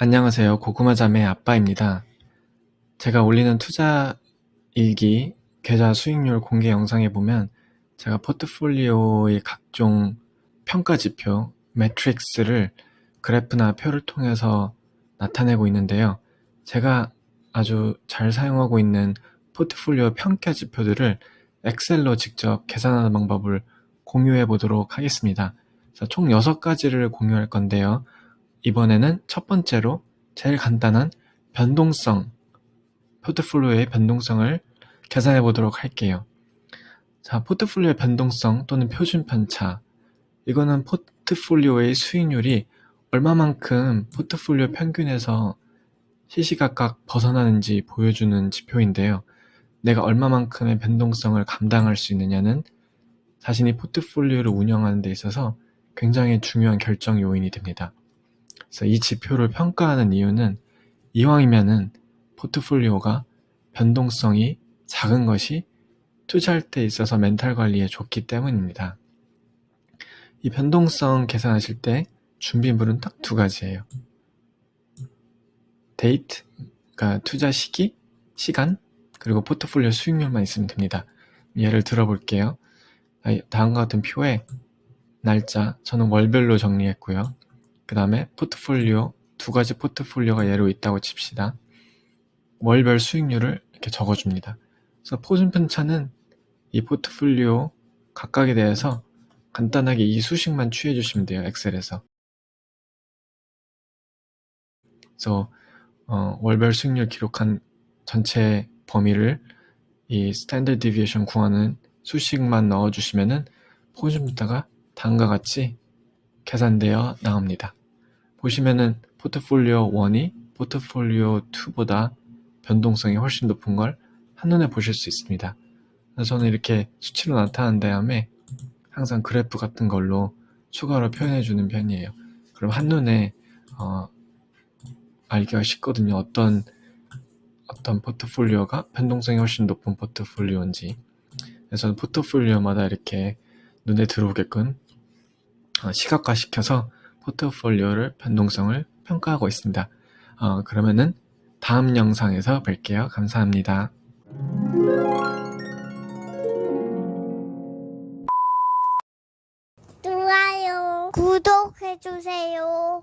안녕하세요. 고구마 자매 아빠입니다. 제가 올리는 투자 일기 계좌 수익률 공개 영상에 보면 제가 포트폴리오의 각종 평가 지표, 매트릭스를 그래프나 표를 통해서 나타내고 있는데요. 제가 아주 잘 사용하고 있는 포트폴리오 평가 지표들을 엑셀로 직접 계산하는 방법을 공유해 보도록 하겠습니다. 총 6가지를 공유할 건데요. 이번에는 첫 번째로 제일 간단한 변동성, 포트폴리오의 변동성을 계산해 보도록 할게요. 자, 포트폴리오의 변동성 또는 표준 편차. 이거는 포트폴리오의 수익률이 얼마만큼 포트폴리오 평균에서 시시각각 벗어나는지 보여주는 지표인데요. 내가 얼마만큼의 변동성을 감당할 수 있느냐는 자신이 포트폴리오를 운영하는 데 있어서 굉장히 중요한 결정 요인이 됩니다. 그래서 이 지표를 평가하는 이유는 이왕이면은 포트폴리오가 변동성이 작은 것이 투자할 때 있어서 멘탈 관리에 좋기 때문입니다. 이 변동성 계산하실 때 준비물은 딱 두 가지예요. 데이트, 그러니까 투자 시기, 시간, 그리고 포트폴리오 수익률만 있으면 됩니다. 예를 들어볼게요. 다음과 같은 표에 날짜, 저는 월별로 정리했고요. 그 다음에 포트폴리오, 두 가지 포트폴리오가 예로 있다고 칩시다. 월별 수익률을 이렇게 적어줍니다. 그래서 포준 편차는 이 포트폴리오 각각에 대해서 간단하게 이 수식만 취해 주시면 돼요. 엑셀에서. 그래서 어, 월별 수익률 기록한 전체 범위를 이 스탠더드 디비에이션 구하는 수식만 넣어 주시면은 포준 편차가 다음과 같이 계산되어 나옵니다. 보시면은 포트폴리오 1이 포트폴리오 2보다 변동성이 훨씬 높은 걸 한눈에 보실 수 있습니다. 저는 이렇게 수치로 나타난 다음에 항상 그래프 같은 걸로 추가로 표현해 주는 편이에요. 그럼 한눈에 어, 알기가 쉽거든요. 어떤 어떤 포트폴리오가 변동성이 훨씬 높은 포트폴리오인지. 그래서 포트폴리오마다 이렇게 눈에 들어오게끔 어, 시각화시켜서 포트폴리오를 변동성을 평가하고 있습니다. 어, 그러면은 다음 영상에서 뵐게요. 감사합니다. 구독해주세요.